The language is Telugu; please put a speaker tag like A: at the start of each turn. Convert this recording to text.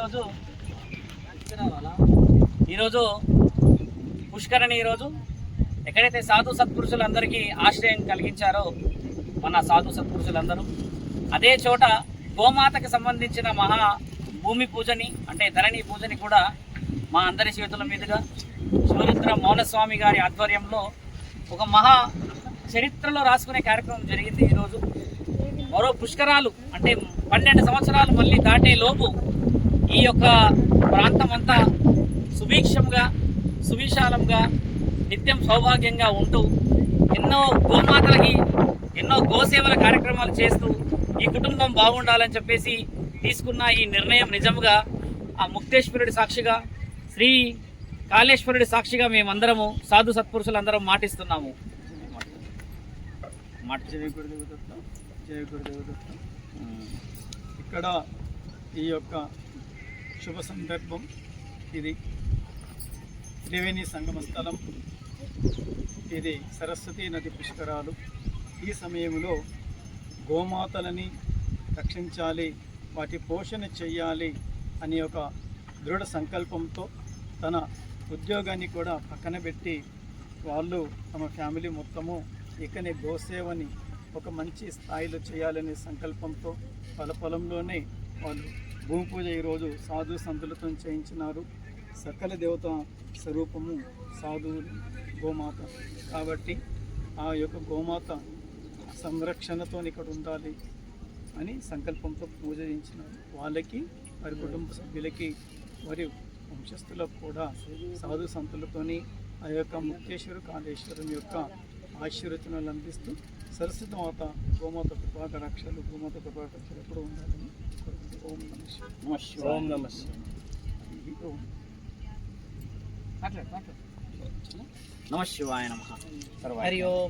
A: ఈరోజు ఈరోజు పుష్కరణి ఈరోజు ఎక్కడైతే సాధు సత్పురుషులందరికీ ఆశ్రయం కలిగించారో మన సాధు సత్పురుషులందరూ అదే చోట గోమాతకు సంబంధించిన మహా భూమి పూజని అంటే ధరణి పూజని కూడా మా అందరి చేతుల మీదుగా శివరుద్ర మౌనస్వామి గారి ఆధ్వర్యంలో ఒక మహా చరిత్రలో రాసుకునే కార్యక్రమం జరిగింది ఈరోజు. మరో పుష్కరాలు అంటే పన్నెండు సంవత్సరాలు మళ్ళీ దాటే లోపు ఈ యొక్క ప్రాంతం అంతా సుభిక్షంగా సువిశాలంగా నిత్యం సౌభాగ్యంగా ఉంటూ ఎన్నో గోమాతలకి ఎన్నో గోసేవల కార్యక్రమాలు చేస్తూ ఈ కుటుంబం బాగుండాలని చెప్పేసి తీసుకున్న ఈ నిర్ణయం నిజంగా ఆ ముక్తేశ్వరుడి సాక్షిగా శ్రీ కాళేశ్వరుడి సాక్షిగా మేమందరము సాధు సత్పురుషులందరం మాటిస్తున్నాము.
B: ఇక్కడ ఈ యొక్క శుభ సందర్భం. ఇది త్రివేణి సంగమ స్థలం. ఇది సరస్వతి నది పుష్కరాలు. ఈ సమయంలో గోమాతలని రక్షించాలి వాటి పోషణ చెయ్యాలి అనే ఒక దృఢ సంకల్పంతో తన ఉద్యోగాన్ని కూడా పక్కన పెట్టి వాళ్ళు తమ ఫ్యామిలీ మొత్తము ఇకనే గోసేవని ఒక మంచి స్థాయిలో చేయాలనే సంకల్పంతో పల పొలంలోనే వాళ్ళు భూమి పూజ ఈరోజు సాధు సంతులతో చేయించినారు. సకల దేవత స్వరూపము సాధువులు గోమాత. కాబట్టి ఆ యొక్క గోమాత సంరక్షణతో ఇక్కడ ఉండాలి అని సంకల్పంతో పూజ చేయించినారు. వాళ్ళకి వారి కుటుంబ సభ్యులకి వారి వంశస్థులకు కూడా సాధు సంతులతోని ఆ యొక్క ముక్తేశ్వరు కాళేశ్వరం యొక్క ఆశీర్వచనాలు అందిస్తూ సరస్వతి మాత గోమాత కృపాక రక్షలు గోమాత కృపాక రక్షలు ఎప్పుడు ఉండాలని
A: ఓం నమ.
B: ఓం
A: నమ శివాయ నమ. హరి ఓం.